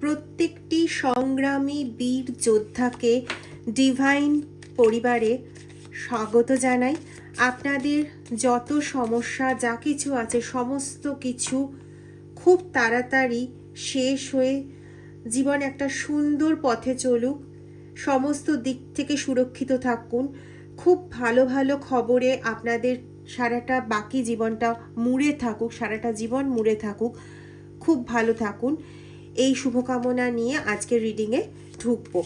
প্রত্যেকটি সংগ্রামী বীর যোদ্ধাকে ডিভাইন পরিবারে স্বাগত জানাই। আপনাদের যত সমস্যা, যা কিছু আছে, সমস্ত কিছু খুব তাড়াতাড়ি শেষ হয়ে জীবন একটা সুন্দর পথে চলুক। সমস্ত দিক থেকে সুরক্ষিত থাকুন। খুব ভালো ভালো খবরে আপনাদের সারাটা বাকি জীবনটা মুড়ে থাকুক, সারাটা জীবন মুড়ে থাকুক। খুব ভালো থাকুন। এই শুভকামনা নিয়ে আজকের রিডিংয়ে ঢুকবো।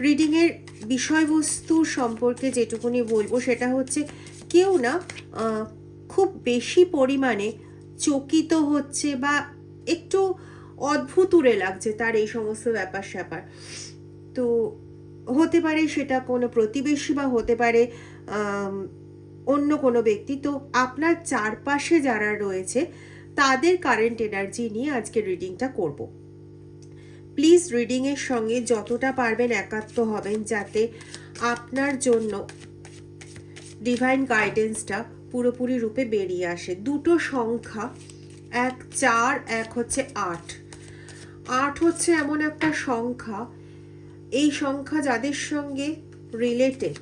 রিডিংয়ের বিষয়বস্তু সম্পর্কে যেটুকুনি বলব সেটা হচ্ছে কেউ না খুব বেশি পরিমাণে চকিত হচ্ছে বা একটু অদ্ভুতুরে লাগছে তার এই সমস্ত ব্যাপার স্যাপার। তো হতে পারে সেটা কোনো প্রতিবেশী বা হতে পারে অন্য কোনো ব্যক্তি। তো আপনার চারপাশে যারা রয়েছে তাদের কারেন্ট এনার্জি নিয়ে আজকে রিডিংটা করব। প্লিজ রিডিংয়ের সঙ্গে যতটা পারবেন একাত্ম হবেন যাতে আপনার জন্য ডিভাইন গাইডেন্সটা পুরোপুরি রূপে বেরিয়ে আসে। দুটো সংখ্যা, এক চার, এক হচ্ছে আট। আট হচ্ছে এমন একটা সংখ্যা, এই সংখ্যা যাদের সঙ্গে রিলেটেড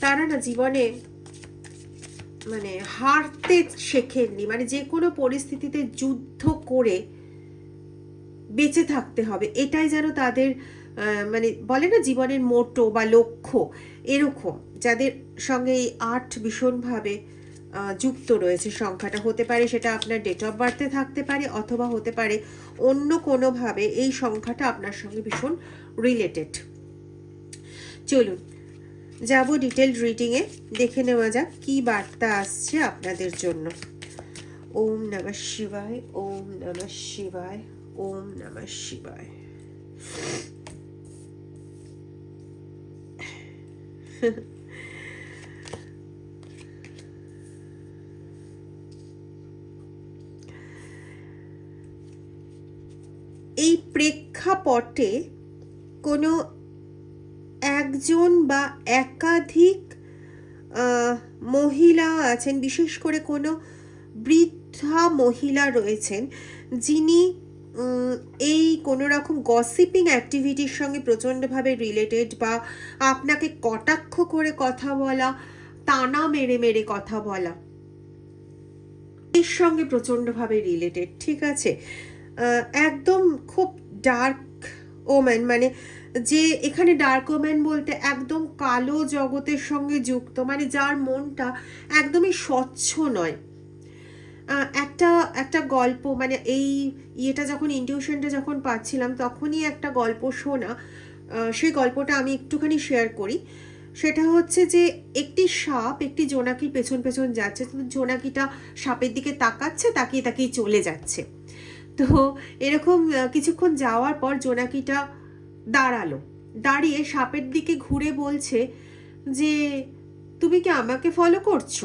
তারা না জীবনে মানে হারতে শেখেননি। মানে যে কোনো পরিস্থিতিতে যুদ্ধ করে বেঁচে থাকতে হবে। এটাই যেন তাদের মানে বলে না জীবনের মোটো বা লক্ষ্য এরকম, যাদের সঙ্গে এই আর্ট ভীষণভাবে যুক্ত রয়েছে সংখ্যাটা। হতে পারে সেটা আপনার ডেট অফ বার্থে থাকতে পারে অথবা হতে পারে অন্য কোনোভাবে এই সংখ্যাটা আপনার সঙ্গে ভীষণ রিলেটেড চলুন, যাব ডিটেল রিডিংয়ে দেখে নেওয়া যাক কি বার্তা আসছে আপনাদের জন্য। ওম নমঃ শিবায়, ওম নমঃ শিবায়। ওম নমঃ শিবায় এই প্রেক্ষাপটে কোনো একজন বা একাধিক মহিলা আছেন, বিশেষ করে কোনো বৃদ্ধা মহিলা রয়েছেন, যিনি এই কোনো রকম গসিপিং অ্যাক্টিভিটির সঙ্গে প্রচণ্ডভাবে রিলেটেড বা আপনাকে কটাক্ষ করে কথা বলা, টানা মেরে মেরে কথা বলা, এর সঙ্গে প্রচণ্ডভাবে রিলেটেড ঠিক আছে? একদম খুব ডার্ক ওম্যান মানে যে এখানে ডার্ক ওম্যান বলতে একদম কালো জগতের সঙ্গে যুক্ত মানে যার মনটা একদমই স্বচ্ছ নয়। একটা একটা গল্প মানে এই ইয়েটা যখন ইনটিউশনটা যখন পাচ্ছিলাম, তখনই একটা গল্প শোনা সেই গল্পটা আমি একটুখানি শেয়ার করি। সেটা হচ্ছে যে, একটি সাপ, একটি জোনাকির পেছন পেছন যাচ্ছে, তো জোনাকিটা সাপের দিকে তাকাচ্ছে, তাকিয়ে তাকিয়ে চলে যাচ্ছে। তো এরকম কিছুক্ষণ যাওয়ার পর জোনাকিটা দাঁড়াল। দাঁড়িয়ে সাপের দিকে ঘুরে বলছে যে, তুমি কি আমাকে ফলো করছ?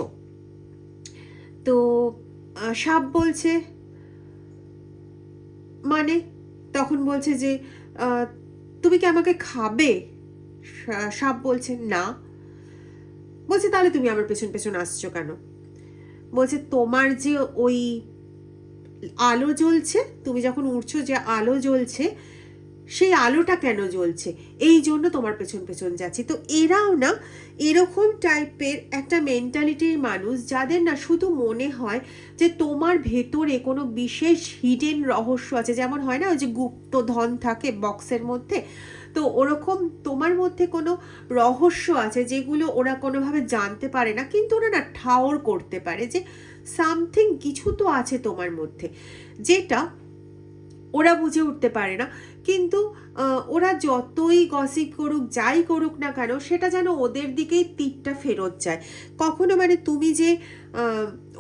তো সাপ বলছে। মানে তখন বলছে যে তুমি কি আমাকে খাবে? সাপ বলছে, না। বলছে, তাহলে তুমি আমার পেছন পেছন আসছো কেন? বলছে, তোমার যে ওই আলো জ্বলছে, তুমি যখন উঠছো যে আলো জ্বলছে সেই আলোটা কেন জ্বলছে? এই জন্য তোমার পেছন পেছন যাচ্ছি। তো এরাও না এরকম টাইপের একটা মেন্টালিটির মানুষ যাদের না শুধু মনে হয় যে তোমার ভেতরে কোনো বিশেষ হিডেন রহস্য আছে। যেমন হয় না, ওই যে গুপ্ত ধন থাকে বক্সের মধ্যে। তো ওরকম তোমার মধ্যে কোনো রহস্য আছে যেগুলো ওরা কোনোভাবে জানতে পারে না, কিন্তু ওরা না ঠাওর করতে পারে যে সামথিং কিছু তো আছে তোমার মধ্যে। যেটা ওরা বুঝে উঠতে পারে না। কিন্তু ওরা যতই গসিপ করুক, যাই করুক না কেন, সেটা যেন ওদের দিকেই তীরটা ফেরত যায়। কখনো মানে তুমি যে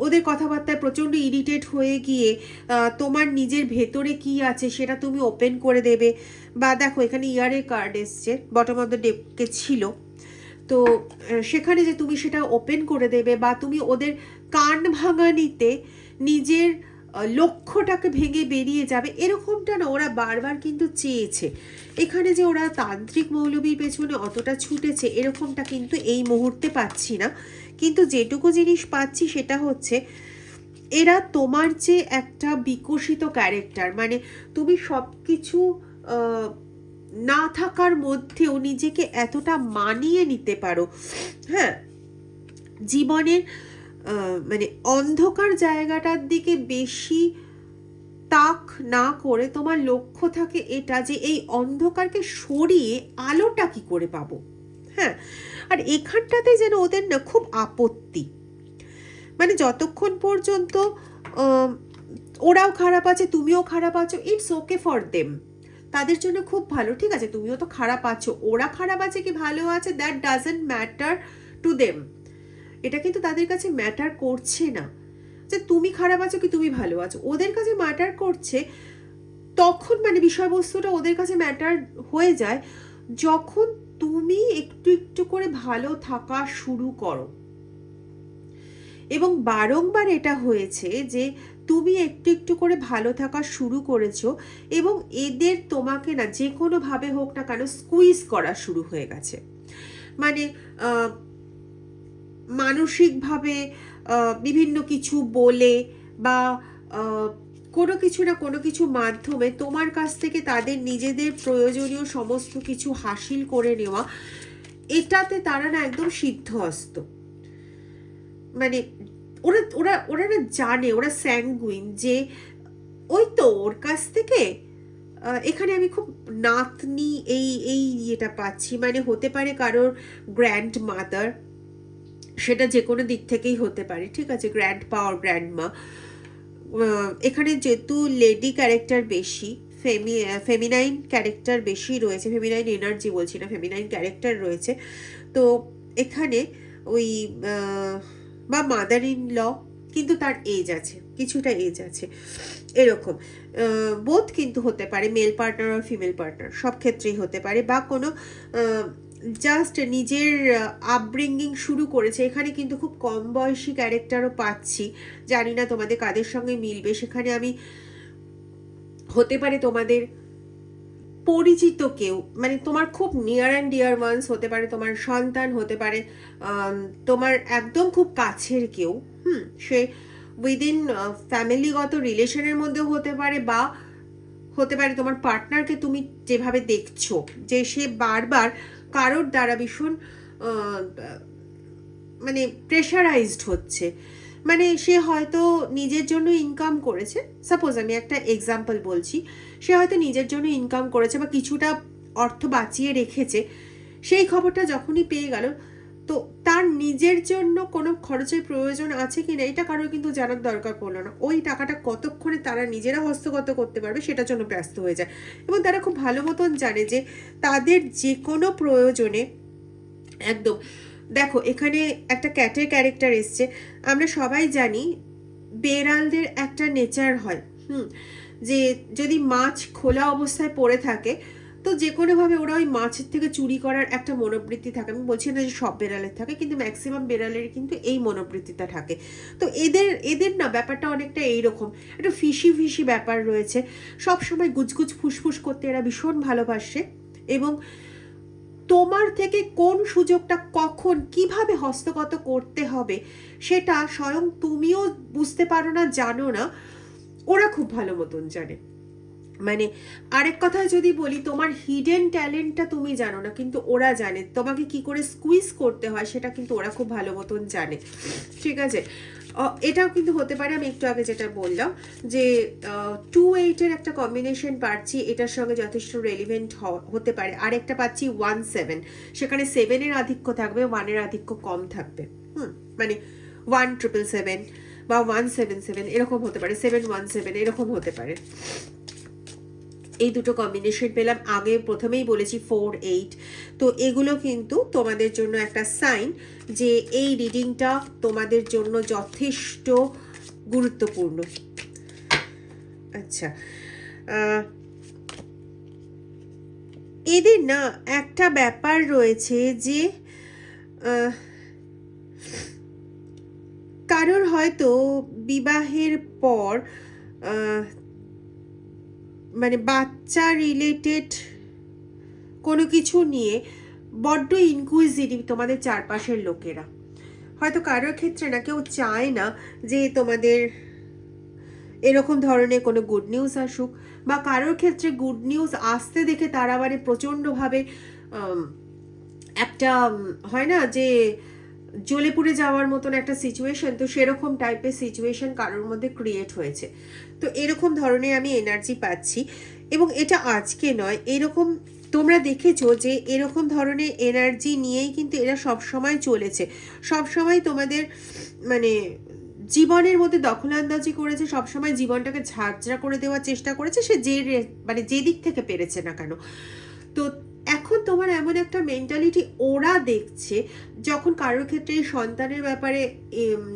ওদের কথাবার্তায় প্রচণ্ড ইরিটেট হয়ে গিয়ে তোমার নিজের ভেতরে কি আছে সেটা তুমি ওপেন করে দেবে। বা দেখো, এখানে ইয়ারের কার্ড এসছে বটম অফ দ্য ডেকে ছিল। তো সেখানে যে তুমি সেটা ওপেন করে দেবে বা তুমি ওদের কান ভাঙানিতে নিজের লক্ষ্যটাকে ভেঙে বেরিয়ে যাবে, এরকমটা না, ওরা বারবার কিন্তু চেয়েছে। এখানে যে ওরা তান্ত্রিক মৌলবীর পেছনে অতটা ছুটেছে, এরকমটা কিন্তু এই মুহূর্তে পাচ্ছি না। কিন্তু যেটুকু জিনিস পাচ্ছি সেটা হচ্ছে, এরা তোমার যে একটা বিকশিত ক্যারেক্টার মানে তুমি সব কিছু না থাকার মধ্যেও নিজেকে এতটা মানিয়ে নিতে পারো হ্যাঁ? জীবনের মানে অন্ধকার জায়গাটার দিকে বেশি তাক না করে তোমার লক্ষ্য থাকে এটা যে এই অন্ধকারকে সরিয়ে আলোটা কি করে পাবো? হ্যাঁ আর এখানটাতে যেন ওদের না খুব আপত্তি। মানে যতক্ষণ পর্যন্ত ওরাও খারাপ আছে, তুমিও খারাপ আছো ইটস ওকে ফর দেম তাদের জন্য খুব ভালো, ঠিক আছে? তুমিও তো খারাপ আছো, ওরা খারাপ আছে কি ভালো আছে that doesn't matter to them এটা কিন্তু তাদের কাছে ম্যাটার করছে না। যে তুমি খারাপ আছো কি তুমি ভালো আছো? ওদের কাছে ম্যাটার করছে, তখন মানে বিষয়বস্তুটা ওদের কাছে ম্যাটার হয়ে যায় যখন তুমি একটু একটু করে ভালো থাকা শুরু করো। এবং বারংবার এটা হয়েছে যে তুমি একটু একটু করে ভালো থাকা শুরু করেছ এবং এদের তোমাকে না, যে কোনোভাবে হোক না কেন স্কুইজ করা শুরু হয়ে গেছে। মানে মানসিকভাবে বিভিন্ন কিছু বলে বা কোনো কিছু না কোনো কিছু মাধ্যমে তোমার কাছ থেকে তাদের নিজেদের প্রয়োজনীয় সমস্ত কিছু হাসিল করে নেওয়া, এটাতে তারা না একদম সিদ্ধহস্ত। মানে ওরা ওরা ওরা না জানে, ওরা স্যাঙ্গুইন যে ওই তো ওর কাছ থেকে এখানে আমি খুব নাতনি এই এই ইয়েটা পাচ্ছি। মানে হতে পারে কারোর গ্র্যান্ড মাদার সেটা যে কোনো দিক থেকেই হতে পারে, ঠিক আছে? গ্র্যান্ড পাওয়ার গ্র্যান্ড মা এখানে যেহেতু লেডি ক্যারেক্টার বেশি ফেমি ফেমিনাইন ক্যারেক্টার বেশি রয়েছে ফেমিনাইন এনার্জি বলছি না ফেমিনাইন ক্যারেক্টার রয়েছে, তো এখানে ওই বা মাদার ইন ল কিন্তু তার এজ আছে, কিছুটা এজ আছে, এরকম। বোধ কিন্তু হতে পারে মেল পার্টনার আর ফিমেল পার্টনার সব ক্ষেত্রেই হতে পারে, বা কোনো জাস্ট নিজের আপব্রিঙ্গিং শুরু করেছে। এখানে কিন্তু খুব কম বয়সী ক্যারেক্টারও পাচ্ছি। জানি না তোমাদের কাদের সঙ্গে মিলবে। সেখানে আমি হতে পারে তোমাদের পরিচিত কেউ মানে তোমার খুব নিয়ার অ্যান্ড ডিয়ার ওয়ান্স হতে পারে, তোমার সন্তান হতে পারে তোমার একদম খুব কাছের কেউ, হুম, সে উইদিন ফ্যামিলিগত রিলেশনের মধ্যেও হতে পারে বা হতে পারে তোমার পার্টনারকে তুমি যেভাবে দেখছ, যে সে বারবার কারোর দ্বারা ভীষণ মানে প্রেশারাইজড হচ্ছে। মানে সে হয়তো নিজের জন্য ইনকাম করেছে। সাপোজ আমি একটা এক্সাম্পল বলছি। সে হয়তো নিজের জন্য ইনকাম করেছে বা কিছুটা অর্থ বাঁচিয়ে রেখেছে। সেই খবরটা যখনই পেয়ে গেল তো তার নিজের জন্য কোনো খরচের প্রয়োজন আছে কি না, এটা কারোর কিন্তু জানার দরকার পড়ল না। ওই টাকাটা কতক্ষণে তারা নিজেরা হস্তগত করতে পারবে সেটার জন্য ব্যস্ত হয়ে যায়। এবং তারা খুব ভালো মতন জানে যে তাদের যে কোনো প্রয়োজনে একদম, দেখো এখানে একটা ক্যাটের ক্যারেক্টার এসছে। আমরা সবাই জানি বেড়ালদের একটা নেচার হয়, হুম, যে যদি মাছ খোলা অবস্থায় পড়ে থাকে তো যে কোনোভাবে ওরা ওই মাছের থেকে চুরি করার একটা মনোবৃত্তি থাকে। আমি বলছি না যে সব বেড়ালের থাকে, কিন্তু ম্যাক্সিমাম বেড়ালের কিন্তু এই মনোবৃত্তিটা থাকে। তো এদের এদের না ব্যাপারটা অনেকটা এইরকম। একটা ফিসি ফিসি ব্যাপার রয়েছে। সব সময় গুজগুজ ফুসফুস করতে এরা ভীষণ ভালোবাসে। এবং তোমার থেকে কোন সুযোগটা কখন, কীভাবে হস্তগত করতে হবে, সেটা স্বয়ং তুমিও বুঝতে পারো না, জানো না। ওরা খুব ভালো মতন জানে। মানে আরেক কথায় যদি বলি, তোমার হিডেন ট্যালেন্টটা তুমি জানো না, কিন্তু ওরা জানে। তোমাকে কি করে স্কুইজ করতে হয় সেটা কিন্তু ওরা খুব ভালো মতন জানে। ঠিক আছে? এটাও কিন্তু হতে পারে, আমি একটু আগে যেটা বললাম যে টু এইটের একটা কম্বিনেশন পাচ্ছি, এটার সঙ্গে যথেষ্ট রেলিভেন্ট হতে পারে। আর একটা পাচ্ছি ওয়ান সেভেন সেখানে সেভেনের আধিক্য থাকবে ওয়ানের আধিক্য কম থাকবে। হুম মানে ওয়ান ট্রিপল সেভেন বা ওয়ান সেভেন সেভেন এরকম হতে পারে। সেভেন ওয়ান সেভেন এরকম হতে পারে। এই দুটো কম্বিনেশন পেলাম। আগে প্রথমেই বলেছি ফোর এইট তো এগুলো কিন্তু তোমাদের জন্য একটা সাইন যে এই রিডিংটা তোমাদের জন্য যথেষ্ট গুরুত্বপূর্ণ। আচ্ছা এদের না একটা ব্যাপার রয়েছে যে কারোর হয়তো বিবাহের পর মানে বাচ্চা রিলেটেড কোনো কিছু নিয়ে বড্ড ইনকুইজিটিভ তোমাদের চারপাশের লোকেরা। হয়তো কারোর ক্ষেত্রে না, কেউ চায় না যে তোমাদের এরকম ধরনের কোনো গুড নিউজ আসুক বা কারোর ক্ষেত্রে গুড নিউজ আসতে দেখে তারা মানে প্রচণ্ডভাবে একটা হয় না যে জ্বলে যাওয়ার মতন একটা সিচুয়েশন তো সেরকম টাইপের সিচুয়েশন কারোর মধ্যে ক্রিয়েট হয়েছে। তো এরকম ধরনের আমি এনার্জি পাচ্ছি। এবং এটা আজকে নয়, এরকম তোমরা দেখেছ যে এরকম ধরনের এনার্জি নিয়েই কিন্তু এরা সব সময় চলেছে। সব সময় তোমাদের মানে জীবনের মধ্যে দখলান্দাজি করেছে, সবসময় জীবনটাকে ঝাঁঝরা করে দেওয়ার চেষ্টা করেছে, সে যে মানে যে দিক থেকে পেরেছে না কেন। তো এখন তোমার এমন একটা মেন্টালিটি ওরা দেখছে, যখন কারোর ক্ষেত্রে সন্তানের ব্যাপারে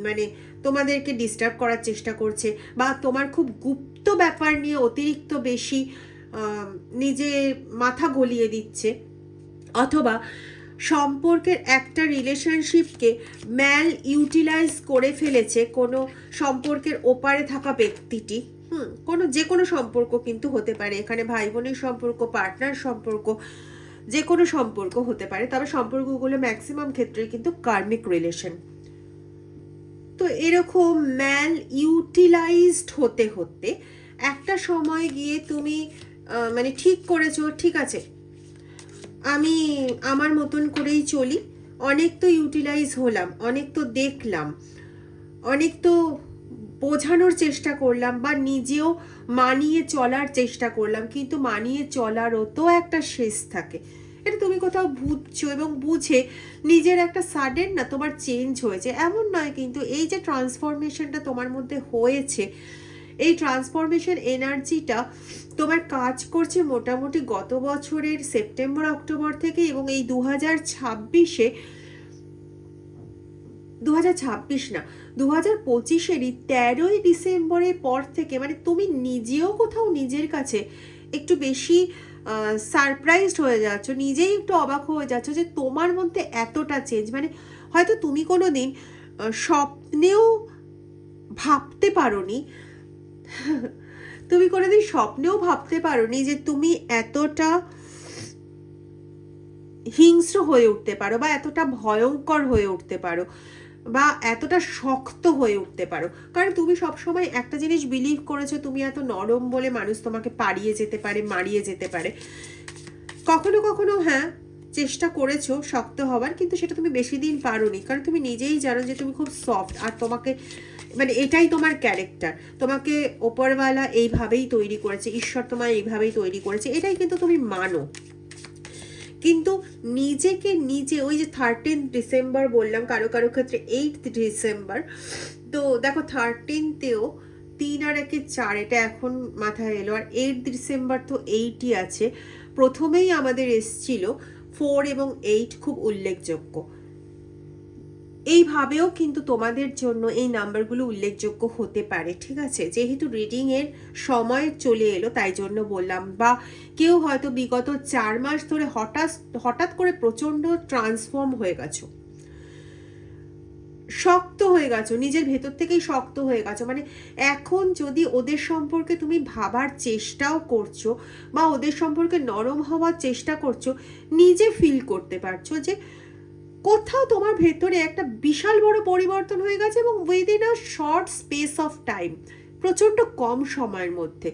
মানে তোমাদেরকে ডিস্টার্ব করার চেষ্টা করছে বা তোমার খুব গুপ্ত ব্যাপার নিয়ে অতিরিক্ত বেশি নিজে মাথা গলিয়ে দিচ্ছে, অথবা সম্পর্কের একটা রিলেশনশিপকে ম্যাল ইউটিলাইজ করে ফেলেছে কোনো সম্পর্কের ওপারে থাকা ব্যক্তিটি, হুম, কোনো যে কোনো সম্পর্ক কিন্তু হতে পারে। এখানে ভাই বোনের সম্পর্ক পার্টনার সম্পর্ক যে কোনো সম্পর্ক হতে পারে, তবে সম্পর্কগুলো ম্যাক্সিমাম ক্ষেত্রে কিন্তু কার্মিক রিলেশন তো এরকম ম্যাল ইউটিলাইজড হতে হতে একটা সময় গিয়ে তুমি মানে ঠিক করেছ, ঠিক আছে, আমি আমার মতন করেই চলি, অনেক তো ইউটিলাইজ হলাম, অনেক তো দেখলাম, অনেক তো বোঝানোর চেষ্টা করলাম বা নিজেও মানিয়ে চলার চেষ্টা করলাম, কিন্তু মানিয়ে চলারও তো একটা শেষ থাকে। এটা তুমি কোথাও বুঝছ এবং বুঝে নিজের একটা সাডেন না তোমার চেঞ্জ হয়েছে। এমন নয় কিন্তু এই যে ট্রান্সফরমেশনটা তোমার মধ্যে হয়েছে, এই ট্রান্সফরমেশন এনার্জিটা তোমার কাজ করছে মোটামুটি গত বছরের সেপ্টেম্বর অক্টোবর থেকে এবং এই দু হাজার ছাব্বিশে দু হাজার ছাব্বিশ না দু হাজার পঁচিশেরই তেরোই ডিসেম্বরের পর থেকে মানে তুমি নিজেও কোথাও নিজের কাছে একটু বেশি সারপ্রাইজড হয়ে যাচ্ছ, নিজেই একটু অবাক হয়ে যাচ্ছ যে তোমার মধ্যে এতটা চেঞ্জ মানে হয়তো তুমি কোনো দিন স্বপ্নেও ভাবতে পারোনি, তুমি কোনোদিন স্বপ্নেও ভাবতে পারোনি যে তুমি এতটা হিংস্র হয়ে উঠতে পারো বা এতটা ভয়ঙ্কর হয়ে উঠতে পারো। বা এতটা শক্ত হয়ে উঠতে পারো। কারণ তুমি সবসময় একটা জিনিস বিলিভ করেছ, তুমি এত নরম বলে মানুষ তোমাকে পাড়িয়ে যেতে পারে, মারিয়ে যেতে পারে। কখনো কখনো হ্যাঁ চেষ্টা করেছ শক্ত হওয়ার, কিন্তু সেটা তুমি বেশি দিন পারোনি। কারণ তুমি নিজেই জানো যে তুমি খুব সফট আর তোমাকে মানে এটাই তোমার ক্যারেক্টার তোমাকে ওপরওয়ালা এইভাবেই তৈরি করেছে, ঈশ্বর তোমায় এইভাবেই তৈরি করেছে, এটাই কিন্তু তুমি মানো। কিন্তু নিজেকে নিজে, ওই যে থার্টিন ডিসেম্বর বললাম, কারও কারও ক্ষেত্রে এইট ডিসেম্বর তো দেখো থার্টিনতেও তিন আর একে চার, এটা এখন মাথায় এলো, আর এইট ডিসেম্বর তো এইটই আছে। প্রথমেই আমাদের এসছিল ফোর এবং এইট খুব উল্লেখযোগ্য। এইভাবেও কিন্তু তোমাদের জন্য এই নাম্বারগুলো উল্লেখযোগ্য হতে পারে, ঠিক আছে? যেহেতু রিডিংয়ের সময় চলে এলো, তাই জন্য বললাম। বা কেউ হয়তো বিগত চার মাস ধরে হঠাৎ হঠাৎ করে প্রচণ্ড ট্রান্সফর্ম হয়ে গেছো। শক্ত হয়ে গেছো, নিজের ভেতর থেকেই শক্ত হয়ে গেছো। মানে এখন যদি ওদের সম্পর্কে তুমি ভাবার চেষ্টাও করছ বা ওদের সম্পর্কে নরম হওয়ার চেষ্টা করছ, নিজে ফিল করতে পারছ যে কোথাও তোমার ভেতরে একটা বিশাল বড় পরিবর্তন হয়ে গেছে এবং within a short space of time প্রচণ্ড কম সময়ের মধ্যে,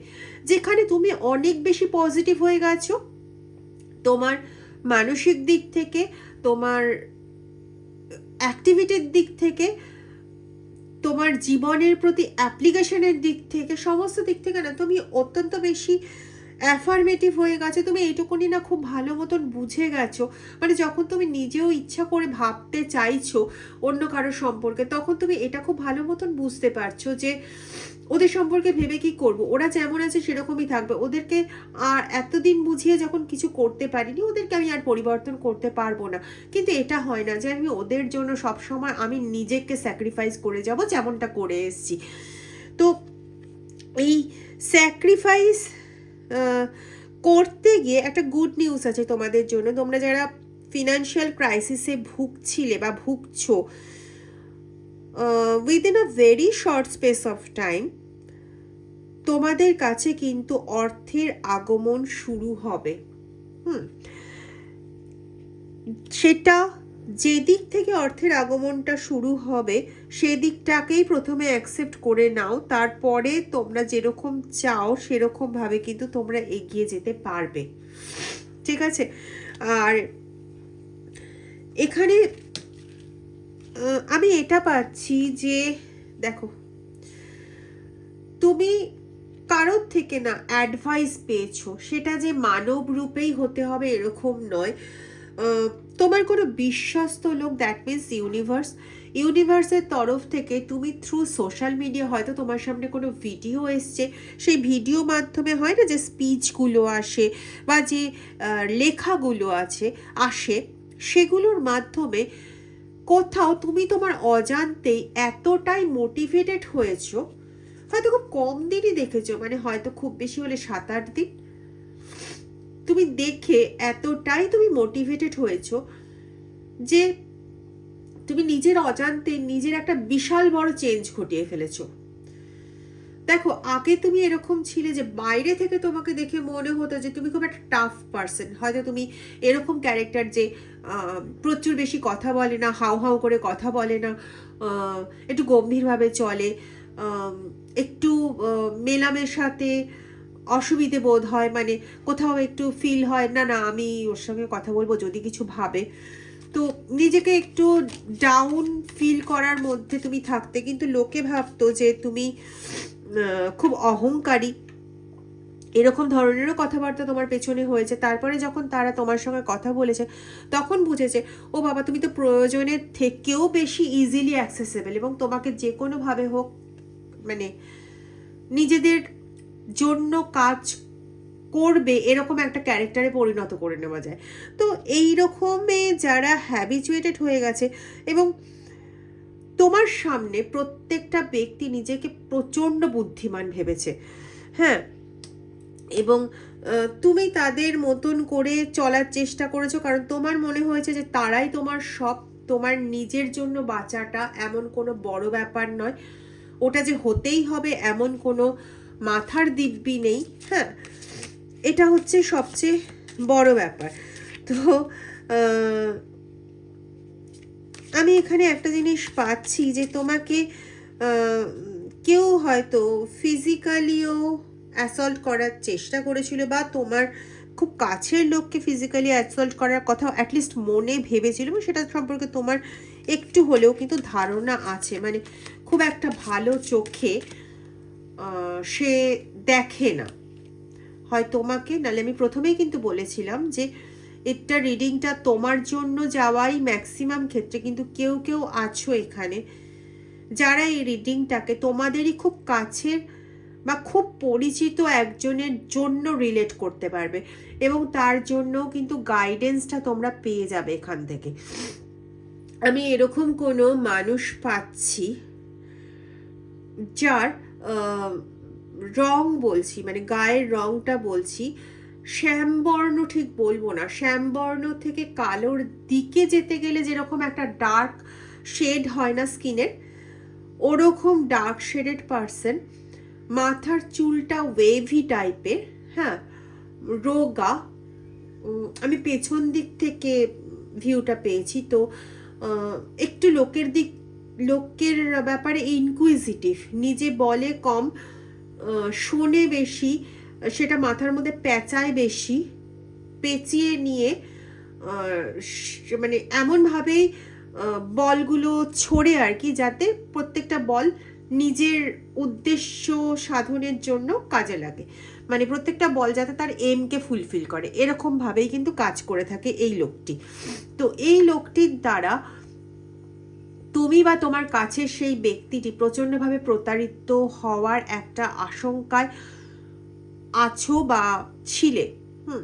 যেখানে তুমি অনেক বেশি পজিটিভ হয়ে গেছো। তোমার মানসিক দিক থেকে, তোমার অ্যাক্টিভিটির দিক থেকে, তোমার জীবনের প্রতি অ্যাপ্লিকেশনের দিক থেকে, সমস্ত দিক থেকে না, তুমি অত্যন্ত বেশি অ্যাফার্মেটিভ হয়ে গেছে, তুমি এইটুকুনি না খুব ভালো মতন বুঝে গেছো। মানে যখন তুমি নিজেও ইচ্ছা করে ভাবতে চাইছো অন্য কারও সম্পর্কে, তখন তুমি এটা খুব ভালো মতন বুঝতে পারছ যে ওদের সম্পর্কে ভেবে কি করব। ওরা যেমন আছে সেরকমই থাকবে। ওদেরকে আর এতদিন বুঝিয়ে যখন কিছু করতে পারিনি, ওদেরকে আমি আর পরিবর্তন করতে পারব না। কিন্তু এটা হয় না যে আমি ওদের জন্য সবসময় আমি নিজেকে স্যাক্রিফাইস করে যাব, যেমনটা করে এসছি। তো এই স্যাক্রিফাইস করতে গিয়ে একটা গুড নিউজ আছে তোমাদের জন্য। তোমরা যারা ফিনান্সিয়াল ক্রাইসিসে ভুগছিলে বা ভুগছো within a very short space of time তোমাদের কাছে কিন্তু অর্থের আগমন শুরু হবে। হুম। সেটা যে দিক থেকে অর্থের আগমনটা শুরু হবে, সেদিকটাকেই প্রথমে অ্যাকসেপ্ট করে নাও। তারপরে তোমরা যেরকম চাও, সেরকমভাবে কিন্তু তোমরা এগিয়ে যেতে পারবে। ঠিক আছে? আর এখানে আমি এটা পাচ্ছি যে, দেখো, তুমি কারোর থেকে না অ্যাডভাইস পেয়েছ। সেটা যে মানব রূপেই হতে হবে এরকম নয়। তোমার কোনো বিশ্বস্ত লোক দ্যাট মিনস ইউনিভার্স ইউনিভার্সের তরফ থেকে তুমি থ্রু সোশ্যাল মিডিয়া হয়তো তোমার সামনে কোনো ভিডিও এসছে। সেই ভিডিও মাধ্যমে হয় না যে স্পিচগুলো আসে বা যে লেখাগুলো আছে, আসে, সেগুলোর মাধ্যমে কোথাও তুমি তোমার অজান্তেই এতটাই মোটিভেটেড হয়েছো, হয়তো খুব কম দিনই দেখেছ মানে হয়তো খুব বেশি হলে সাত আট দিন। তুমি দেখে এতটাই তুমি মোটিভেটেড হয়েছো যে তুমি নিজের অজান্তে নিজের একটা বিশাল বড় চেঞ্জ ঘটিয়ে ফেলেছো। দেখো, আগে তুমি এরকম ছিলে যে বাইরে থেকে তোমাকে দেখে মনে হতো যে তুমি খুব একটা টাফ পার্সন হয়তো তুমি এরকম ক্যারেক্টার যে প্রচুর বেশি কথা বলে না, হাউ হাউ করে কথা বলে না একটু গম্ভীরভাবে চলে একটু মেলামেশাতে অসুবিধে বোধ হয় মানে কোথাও একটু ফিল হয়, না না, আমি ওর সঙ্গে কথা বলব যদি কিছু ভাবে। তো নিজেকে একটু ডাউন ফিল করার মধ্যে তুমি থাকতে, কিন্তু লোকে ভাবতো যে তুমি খুব অহংকারী। এরকম ধরনেরও কথাবার্তা তোমার পেছনে হয়েছে। তারপরে যখন তারা তোমার সঙ্গে কথা বলেছে, তখন বুঝেছে, ও বাবা, তুমি তো প্রয়োজনের থেকেও বেশি ইজিলি অ্যাক্সেসেবল এবং তোমাকে যে কোনোভাবে হোক মানে নিজেদের জন্য কাজ করবে এরকম একটা ক্যারেক্টারে পরিণত করে নেওয়া যায়। তো এই রকমে যারা হ্যাবিচুয়েটেড হয়ে গেছে এবং তোমার সামনে প্রত্যেকটা ব্যক্তি নিজেকে প্রচণ্ড বুদ্ধিমান ভেবেছে হ্যাঁ? এবং তুমি তাদের মতন করে চলার চেষ্টা করেছ, কারণ তোমার মনে হয়েছে যে তারাই তোমার সব, তোমার নিজের জন্য বাঁচাটা এমন কোনো বড় ব্যাপার নয়। ওটা যে হতেই হবে এমন কোনো মাথার দিব্যি নেই হ্যাঁ? এটা হচ্ছে সবচেয়ে বড় ব্যাপার। তো আমি এখানে একটা জিনিস পাচ্ছি যে তোমাকে কেউ হয়তো ফিজিক্যালিও অ্যাসল্ট করার চেষ্টা করেছিল বা তোমার খুব কাছের লোককে ফিজিক্যালি অ্যাসল্ট করার কথা অ্যাটলিস্ট মনে ভেবেছিল সেটা সম্পর্কে তোমার একটু হলেও কিন্তু ধারণা আছে। মানে খুব একটা ভালো চোখে সে দেখে না। হয় তোমাকে, নাহলে আমি প্রথমেই কিন্তু বলেছিলাম যে এটা রিডিংটা তোমার জন্য যাওয়াই ম্যাক্সিমাম ক্ষেত্রে কিন্তু কেউ কেউ আছো এখানে। যারা এই রিডিংটাকে তোমাদেরই খুব কাছের বা খুব পরিচিত একজনের জন্য রিলেট করতে পারবে এবং তার জন্য কিন্তু গাইডেন্সটা তোমরা পেয়ে যাবে এখান থেকে। আমি এরকম কোনো মানুষ পাচ্ছি যার রং বলছি মানে গায়ের রংটা বলছি, শ্যামবর্ণ ঠিক বলব না। শ্যামবর্ণ থেকে কালোর দিকে যেতে গেলে যেরকম একটা ডার্ক শেড হয় না স্কিনের, ওরকম ডার্ক শেডেড পারসন মাথার চুলটা ওয়েভি টাইপের হ্যাঁ রোগা আমি পেছন দিক থেকে ভিউটা পেয়েছি। তো একটু লোকের দিক লোকের ব্যাপারে ইনকুইজিটিভ নিজে বলে কম শোনে বেশি, সেটা মাথার মধ্যে পেঁচায় বেশি, পেঁচিয়ে নিয়ে মানে এমনভাবেই বলগুলো ছড়ে আর কি, যাতে প্রত্যেকটা বল নিজের উদ্দেশ্য সাধনের জন্য কাজে লাগে। মানে প্রত্যেকটা বল যাতে তার এমকে ফুলফিল করে। এরকমভাবেই কিন্তু কাজ করে থাকে এই লোকটি। তো এই লোকটির দ্বারা তুমি বা তোমার কাছে সেই ব্যক্তিটি প্রচণ্ডভাবে প্রতারিত হওয়ার একটা আশঙ্কায় আছো বা ছিলে, হুম?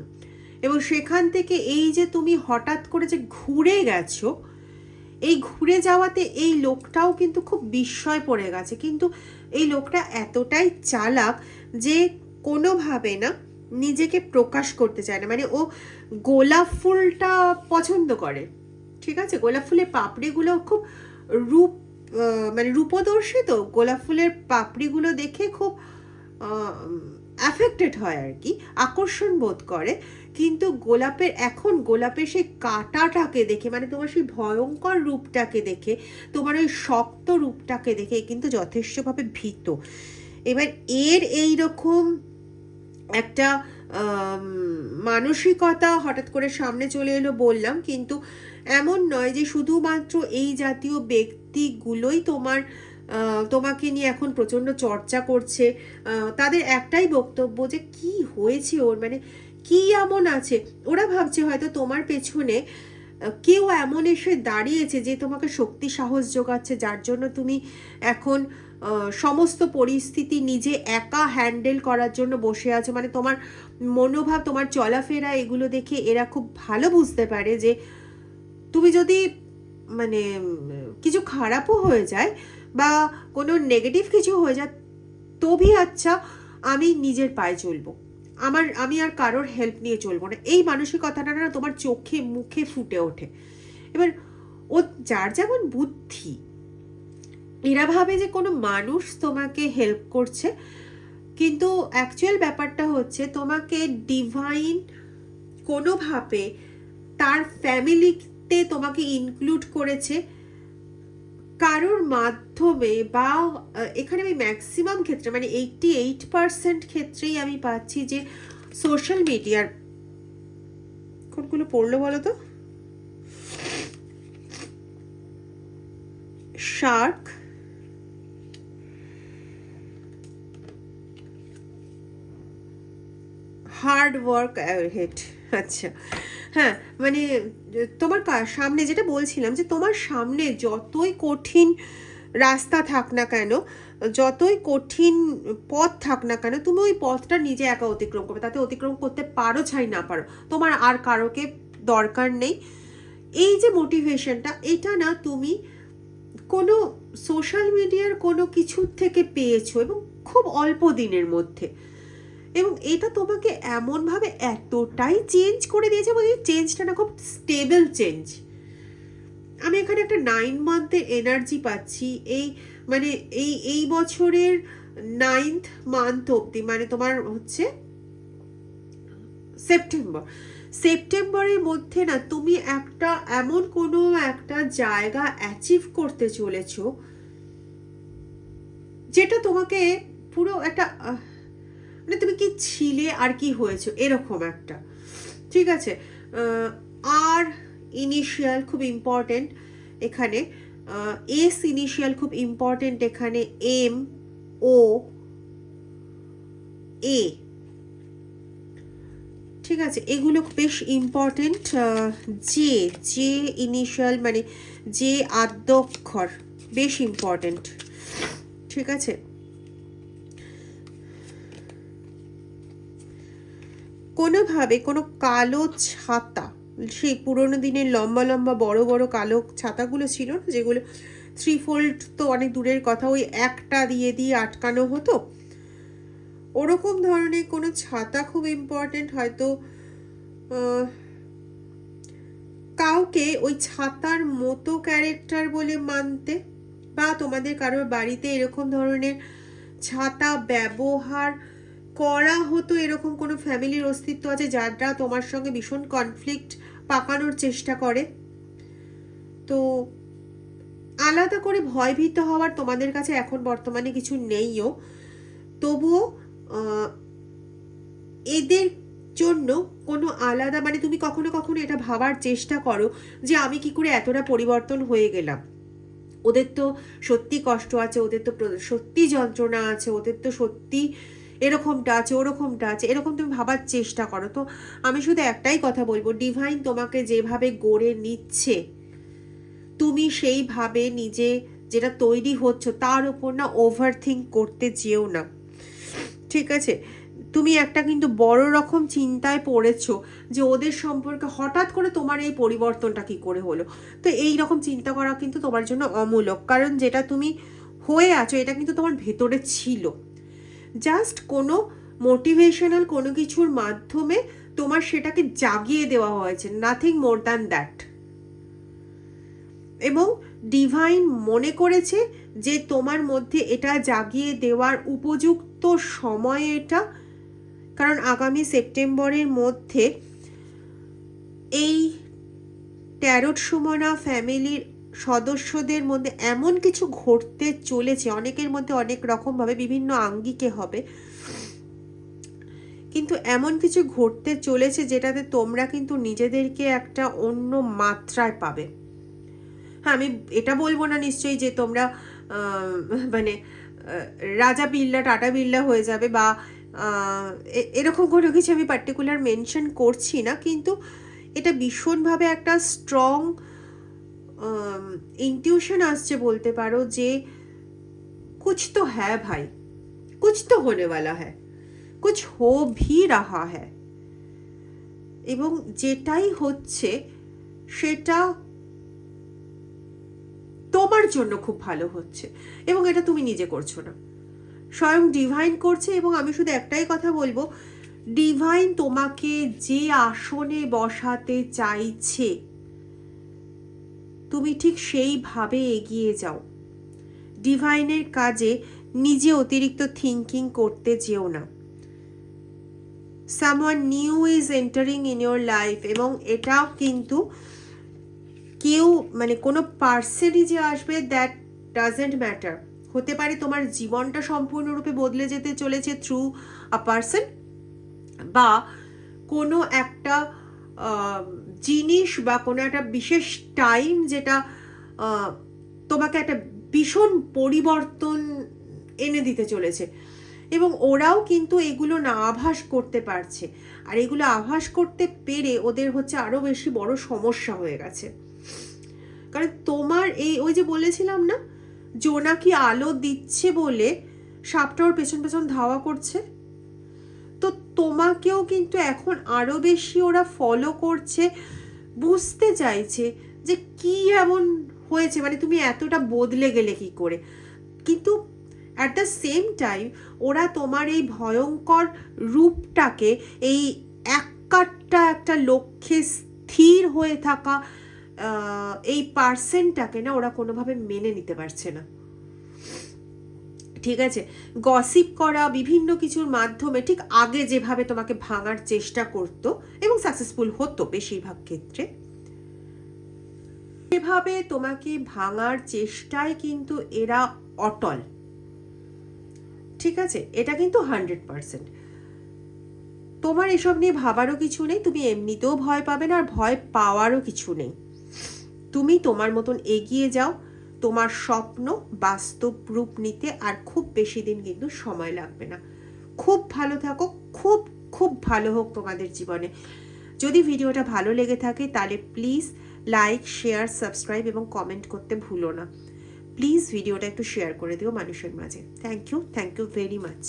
এবং সেখান থেকে এই যে তুমি হঠাৎ করে যে ঘুরে গেছো, এই ঘুরে যাওয়াতে এই লোকটাও কিন্তু খুব বিস্ময় পড়ে গেছে। কিন্তু এই লোকটা এতটাই চালাক যে কোনোভাবে না নিজেকে প্রকাশ করতে চায় না। মানে ও গোলাপ ফুলটা পছন্দ করে, ঠিক আছে? গোলাপ ফুলের পাপড়িগুলো খুব রূপ মানে রূপদর্শী তো, গোলাপ ফুলের পাপড়িগুলো দেখে খুব অ্যাফেক্টেড হয় আর কি, আকর্ষণ বোধ করে। কিন্তু গোলাপের, এখন গোলাপের সেই কাটাটাকে দেখে মানে তোমার সেই ভয়ঙ্কর রূপটাকে দেখে, তোমার ওই শক্ত রূপটাকে দেখে কিন্তু যথেষ্টভাবে ভীত। এবার এর এই রকম একটা মানসিকতা হঠাৎ করে সামনে চলে এলো বললাম, কিন্তু এমন নয় যে শুধুমাত্র এই জাতীয় ব্যক্তিগুলোই তোমার তোমাকে নিয়ে এখন প্রচণ্ড চর্চা করছে। তাদের একটাই বক্তব্য যে কি হয়েছে ওর মানে কি এমন আছে? ওরা ভাবছে হয়তো তোমার পেছনে কেউ এমন এসে দাঁড়িয়েছে যে তোমাকে শক্তি সাহস যোগাচ্ছে, যার জন্য তুমি এখন সমস্ত পরিস্থিতি নিজে একা হ্যান্ডেল করার জন্য বসে আছো। মানে তোমার মনোভাব, তোমার চলাফেরা এগুলো দেখে এরা খুব ভালো বুঝতে পারে যে তুমি যদি মানে কিছু খারাপও হয়ে যায় বা কোনো নেগেটিভ কিছু হয়ে যায়, তবে আচ্ছা আমি নিজের পায়ে চলবো। আমার, আমি আর কারোর হেল্প নিয়ে চলবো না। এই মানসিকতাটা না তোমার চোখে, মুখে ফুটে ওঠে। এবার, ও যার যেমন বুদ্ধি, এরা ভাবে যে কোনো মানুষ তোমাকে হেল্প করছে, কিন্তু অ্যাকচুয়াল ব্যাপারটা হচ্ছে তোমাকে ডিভাইন কোনোভাবে তার ফ্যামিলিতে তোমাকে ইনক্লুড করেছে কারোর মাধ্যমে বা এখানে আমি ম্যাক্সিমাম ক্ষেত্রে মানে এইটটি এইট পার্সেন্ট ক্ষেত্রেই আমি পাচ্ছি যে সোশ্যাল মিডিয়ার কোনগুলো পড়ল বলো তো? শার্ক হার্ড ওয়ার্ক হেড আচ্ছা। হ্যাঁ মানে তোমার সামনে যেটা বলছিলাম যে তোমার সামনে যতই কঠিন রাস্তা থাক না কেন, যতই কঠিন পথ থাক না কেন, তুমি ওই পথটা নিজে একা অতিক্রম করবে। তাতে অতিক্রম করতে পারো, ছাই না পারো। তোমার আর কারোকে দরকার নেই। এই যে মোটিভেশনটা এটা না তুমি কোনো সোশ্যাল মিডিয়ার কোনো কিছুর থেকে পেয়েছ এবং খুব অল্প দিনের মধ্যে। এবং এটা তোমাকে এমনভাবে এতটাই চেঞ্জ করে দিয়েছে এই চেঞ্জটা না খুব স্টেবল চেঞ্জ আমি এখানে একটা নাইন মান্থের এনার্জি পাচ্ছি, এই মানে এই এই বছরের নাইন্থ মান্থ অবধি মানে তোমার হচ্ছে সেপ্টেম্বর সেপ্টেম্বরের মধ্যে না তুমি একটা এমন কোনো একটা জায়গা অ্যাচিভ করতে চলেছো, যেটা তোমাকে পুরো একটা মানে তুমি কি ছিলে আর কি হয়েছো? এরকম একটা। ঠিক আছে? আর ইনিশিয়াল খুব ইম্পর্টেন্ট এখানে। এস ইনিশিয়াল খুব ইম্পর্টেন্ট এখানে এম ও এ ঠিক আছে? এগুলো বেশ ইম্পর্টেন্ট যে যে ইনিশিয়াল মানে যে আদ্যক্ষর। বেশ ইম্পর্টেন্ট ঠিক আছে? কোনোভাবে কোনো কালো ছাতা, সেই পুরোনো দিনের লম্বা লম্বা বড় বড় কালো ছাতাগুলো ছিল না, যেগুলো থ্রি ফোল্ড তো অনেক দূরের কথা, ওই একটা দিয়ে দিয়ে আটকানো হতো? ওরকম ধরনের কোনো ছাতা খুব ইম্পর্টেন্ট হয়তো কাউকে ওই ছাতার মতো ক্যারেক্টার বলে মানতে বা তোমাদের কারোর বাড়িতে এরকম ধরনের ছাতা ব্যবহার করা হতো এরকম কোনো ফ্যামিলির অস্তিত্ব আছে যারা তোমার সঙ্গে ভীষণ কনফ্লিক্ট পাকানোর চেষ্টা করে? তো আলাদা করে ভয়ভীত হওয়ার তোমাদের কাছে এখন বর্তমানে কিছু নেইও। তবুও এদের জন্য কোনো আলাদা মানে তুমি কখনো কখনো এটা ভাবার চেষ্টা করো যে আমি কি করে এতটা পরিবর্তন হয়ে গেলাম। ওদের তো সত্যি কষ্ট আছে, ওদের তো সত্যি যন্ত্রণা আছে, ওদের তো সত্যি এরকমটা আছে, ওরকমটা আছে, এরকম তুমি ভাবার চেষ্টা করো। তো আমি শুধু একটাই কথা বলব ডিভাইন তোমাকে যেভাবে গড়ে নিচ্ছে, তুমি সেইভাবে নিজে যেটা তৈরি হচ্ছ তার উপর না ওভার থিঙ্ক করতে যেও না। ঠিক আছে? তুমি একটা কিন্তু বড় রকম চিন্তায় পড়েছো যে ওদের সম্পর্কে হঠাৎ করে তোমার এই পরিবর্তনটা কি করে হলো। তো এই রকম চিন্তা করা কিন্তু তোমার জন্য অমূলক। কারণ যেটা তুমি হয়ে আছো, এটা কিন্তু তোমার ভেতরে ছিল। জাস্ট কোনো মোটিভেশনাল কোনো কিছুর মাধ্যমে তোমার সেটাকে জাগিয়ে দেওয়া হয়েছে নাথিং মোর দ্যান দ্যাট এবং ডিভাইন মনে করেছে যে তোমার মধ্যে এটা জাগিয়ে দেওয়ার উপযুক্ত সময় এটা। কারণ আগামী সেপ্টেম্বরের মধ্যে এই ট্যারোট সুমনা ফ্যামিলির সদস্যদের মধ্যে এমন কিছু ঘটতে চলেছে, অনেকের মধ্যে অনেক রকমভাবে বিভিন্ন আঙ্গিকে হবে, কিন্তু এমন কিছু ঘটতে চলেছে যেটাতে তোমরা কিন্তু নিজেদেরকে একটা অন্য মাত্রায় পাবে। হ্যাঁ আমি এটা বলব না নিশ্চয়ই যে তোমরা মানে রাজা বিল্লা টাটা বিল্লা হয়ে যাবে বা এরকম কোনো কিছু আমি পার্টিকুলার মেনশন করছি না, কিন্তু এটা ভীষণভাবে একটা স্ট্রং ইনটিউশন আসছে বলতে পারো যে কুছ তো হ্যাঁ ভাই, কুছ তো হনে ওয়ালা হ্যাঁ কুছ হো ভি রাহা হ্যাঁ এবং যেটাই হচ্ছে সেটা তোমার জন্য খুব ভালো হচ্ছে, এবং এটা তুমি নিজে করছ না। স্বয়ং ডিভাইন করছে, এবং আমি শুধু একটাই কথা বলব ডিভাইন তোমাকে যে আসনে বসাতে চাইছে তুমি ঠিক সেইভাবে এগিয়ে যাও। ডিভাইনের কাজে নিজে অতিরিক্ত থিঙ্কিং করতে যেও না। Someone new is entering in your life এবং এটাও কিন্তু কেউ মানে কোনো পার্সনই যে আসবে দ্যাট ডাজেন্ট ম্যাটার। হতে পারে তোমার জীবনটা সম্পূর্ণরূপে বদলে যেতে চলেছে থ্রু আ পার্সন বা কোনো একটা জিনিস বা কোনো একটা বিশেষ টাইম যেটা তোমাকে একটা ভীষণ পরিবর্তন এনে দিতে চলেছে। এবং ওরাও কিন্তু এগুলো না আভাস করতে পারছে। আর এগুলো আভাস করতে পেরে ওদের হচ্ছে আরও বেশি বড় সমস্যা হয়ে গেছে। কারণ তোমার এই, ওই যে বলেছিলাম না, জোনাকি আলো দিচ্ছে বলে সাপটা ওর পেছন পেছন ধাওয়া করছে? তোমাকেও কিন্তু এখন আরও বেশি ওরা ফলো করছে, বুঝতে চাইছে যে কি এমন হয়েছে মানে তুমি এতটা বদলে গেলে কি করে? কিন্তু অ্যাট দ্য সেম টাইম ওরা তোমার এই ভয়ঙ্কর রূপটাকে, এই এককাট্টা একটা লক্ষ্যে স্থির হয়ে থাকা এই পার্সেন্টটাকে না ওরা কোনোভাবে মেনে নিতে পারছে না। ঠিক আছে? গসিপ করা, বিভিন্ন কিছুর মাধ্যমে ঠিক আগে যেভাবে তোমাকে ভাঙার চেষ্টা করতো এবং সাকসেসফুল হতো বেশিরভাগ ক্ষেত্রে, সেভাবে তোমাকে ভাঙার চেষ্টায় কিন্তু এরা অটল। ঠিক আছে? এটা কিন্তু হান্ড্রেড পার্সেন্ট তোমার এসব নিয়ে ভাবারও কিছু নেই, তুমি এমনিতেও ভয় পাবে না, আর ভয় পাওয়ারও কিছু নেই। তুমি তোমার মতন এগিয়ে যাও তোমার স্বপ্ন বাস্তব রূপ নিতে আর খুব বেশি দিন কিন্তু সময় লাগবে না। খুব ভালো থাকো, খুব খুব ভালো হোক তোমাদের জীবনে। যদি ভিডিওটা ভালো লেগে থাকে তাহলে প্লিজ লাইক শেয়ার সাবস্ক্রাইব এবং কমেন্ট করতে ভুলো না। প্লিজ ভিডিওটা একটু শেয়ার করে দিও মানুষের মাঝে। Thank you thank you very much